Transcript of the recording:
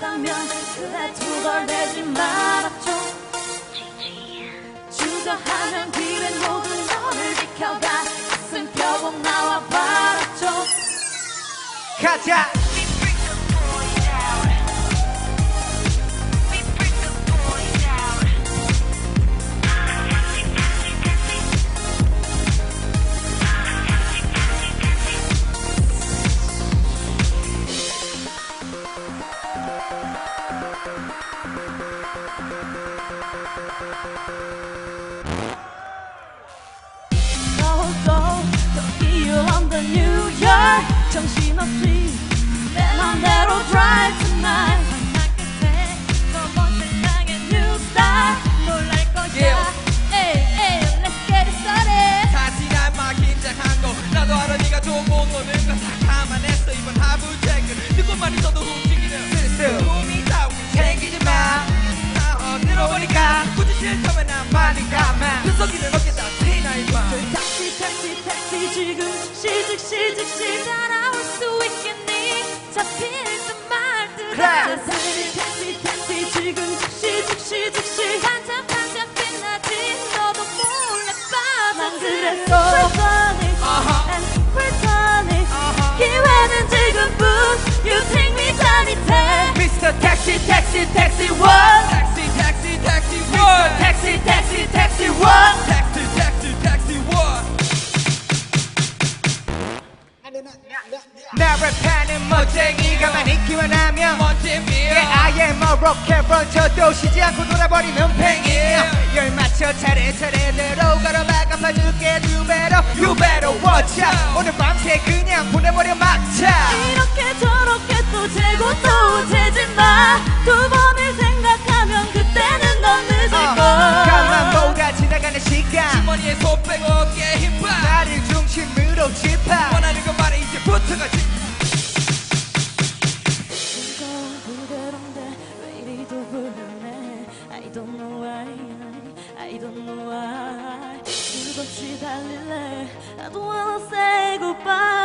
하면 그래 두덜대지 말아줘 주저하면 길에 모두 너를 지켜가 가슴 펴고 나와 바라줘 가자 나도 알아 네가 좀못 노는 거다 감안했어. 이번 하부 체크 듣고만 있어도 택시 roll 저도 쉬지 않고 놀아버리는 팽이야 열 맞춰 차례차례 내려가라 막 갚아줄게 두 배로 You better watch out. 오늘 밤새 그냥 보내버려 막차 why. You gon' treat that lily. I don't wanna say goodbye.